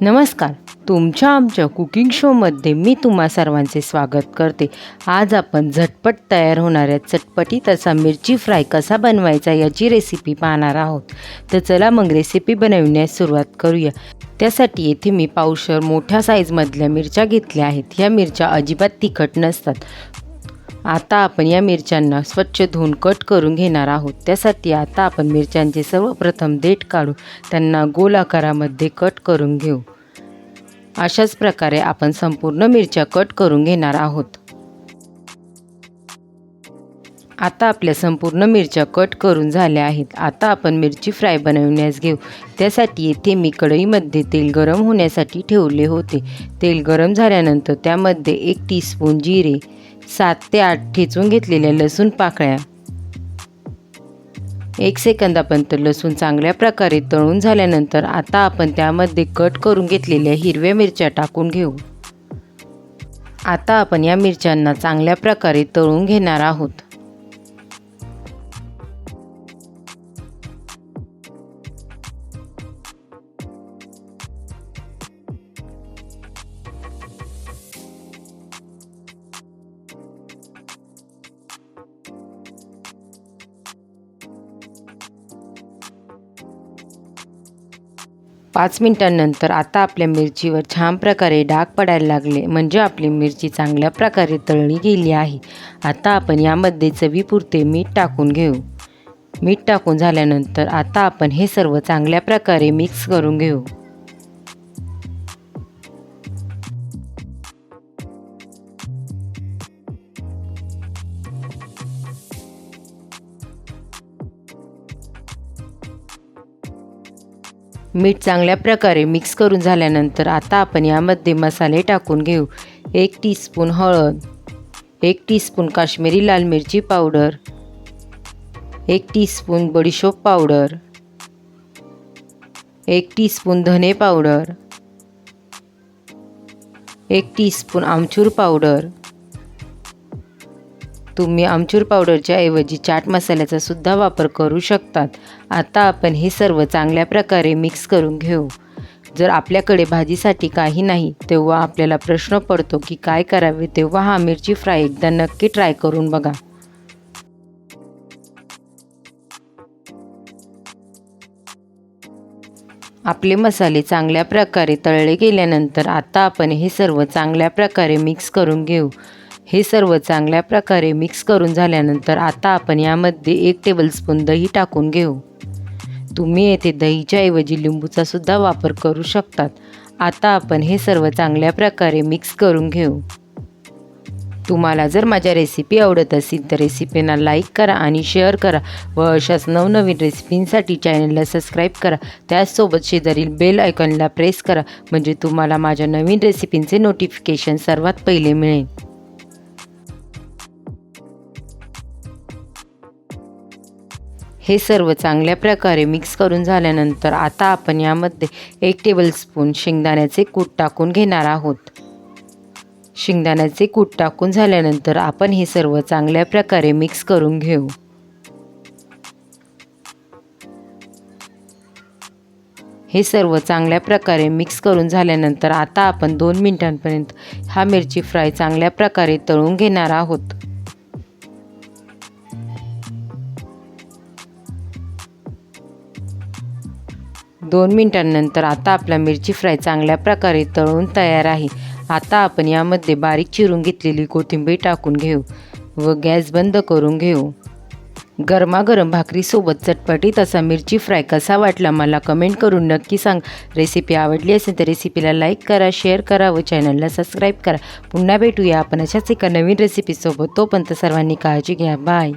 नमस्कार. तुमच्या आमच्या कुकिंग शोमध्ये मी तुम्हा सर्वांचे स्वागत करते. आज आपण झटपट तयार होणाऱ्या चटपटीत असा मिरची फ्राय कसा बनवायचा याची रेसिपी पाहणार आहोत. तर चला मग रेसिपी बनवण्यास सुरुवात करूया. त्यासाठी येथे मी पावशर मोठ्या साईजमधल्या मिरच्या घेतल्या आहेत. ह्या मिरच्या अजिबात तिखट नसतात. आता आपण या मिरच्यांना स्वच्छ धुवून कट करून घेणार आहोत. त्यासाठी आता आपण मिरच्यांचे सर्वप्रथम देठ काढू त्यांना गोल आकारामध्ये कट करून घेऊ. अशाच प्रकारे आपण संपूर्ण मिरच्या कट करून घेणार आहोत. आता आपल्या संपूर्ण मिरच्या कट करून झाल्या आहेत. आता आपण मिरची फ्राय बनवण्यास घेऊ. त्यासाठी येथे मी कढईमध्ये तेल गरम होण्यासाठी ठेवले होते. तेल गरम झाल्यानंतर त्यामध्ये एक टीस्पून जिरे सात ते आठ ठेचून घेतलेल्या लसूण पाकळ्या. एक सेकंदापर्यंत लसूण चांगल्या प्रकारे तळून झाल्यानंतर आता आपण त्यामध्ये कट करून घेतलेल्या हिरव्या मिरच्या टाकून घेऊ. आता आपण या मिरच्यांना चांगल्या प्रकारे तळून घेणार आहोत. पाच मिनिटांनंतर आता आपल्या मिरचीवर छान प्रकारे डाग पडायला लागले. म्हणजे आपली मिरची चांगल्या प्रकारे तळली गेली आहे. आता आपण यामध्ये चवीपुरते मीठ टाकून घेऊ. मीठ टाकून झाल्यानंतर आता आपण हे सर्व चांगल्या प्रकारे मिक्स करून घेऊ. मीठ चांगल्या प्रकारे मिक्स करून झाल्यानंतर आता आपण यामध्ये मसाले टाकून घेऊ. एक टीस्पून हळद एक टीस्पून काश्मीरी लाल मिरची पावडर एक टीस्पून बडीशोप पावडर एक टीस्पून धने पावडर एक टीस्पून आमचूर पावडर तुम्ही आमचूर पावडरच्या ऐवजी चाट मसाल्याचा सुद्धा वापर करू शकतात. आता आपण हे सर्व चांगल्या प्रकारे मिक्स करून घेऊ. जर आपल्याकडे भाजीसाठी काही नाही तेव्हा आपल्याला प्रश्न पडतो की काय करावे तेव्हा हा मिरची फ्राय एकदा नक्की ट्राय करून बघा. आपले मसाले चांगल्या प्रकारे तळले गेल्यानंतर आता आपण हे सर्व चांगल्या प्रकारे मिक्स करून घेऊ. हे सर्व चांगल्या प्रकारे मिक्स करून झाल्यानंतर आता आपण यामध्ये एक टेबलस्पून दही टाकून घेऊ. तुम्ही येथे दहीच्या ऐवजी लिंबूचा सुद्धा वापर करू शकतात. आता आपण हे सर्व चांगल्या प्रकारे मिक्स करून घेऊ. तुम्हाला जर माझ्या रेसिपी आवडत असेल तर रेसिपीना लाईक करा आणि शेअर करा व अशाच नवनवीन रेसिपींसाठी चॅनलला सबस्क्राईब करा. त्याचसोबत शेजारील बेल आयकॉनला प्रेस करा म्हणजे तुम्हाला माझ्या नवीन रेसिपींचे नोटिफिकेशन सर्वात पहिले मिळेल. हे सर्व चांगल्या प्रकारे मिक्स करून झाल्यानंतर आता आपण यामध्ये एक टेबलस्पून शेंगदाण्याचे कूट टाकून घेणार आहोत. शेंगदाण्याचे कूट टाकून झाल्यानंतर आपण हे सर्व चांगल्या प्रकारे मिक्स करून घेऊ. हे सर्व चांगल्या प्रकारे मिक्स करून झाल्यानंतर आता आपण दोन मिनिटांपर्यंत हा मिरची फ्राय चांगल्या प्रकारे तळून घेणार आहोत. दोन मिनिटांनंतर आता आपला मिरची फ्राय चांगल्या प्रकारे तळून तयार आहे. आता आपण यामध्ये बारीक चिरून घेतलेली कोथिंबीर टाकून घेऊ व गॅस बंद करून घेऊ. गरमागरम भाकरीसोबत चटपटीत असा मिरची फ्राय कसा वाटला मला कमेंट करून नक्की सांग. रेसिपी आवडली असेल तर रेसिपीला लाईक करा शेअर करा व चॅनलला सबस्क्राईब करा. पुन्हा भेटूया आपण अशाच एका नवीन रेसिपीसोबत. तोपर्यंत सर्वांनी काळजी घ्या. बाय.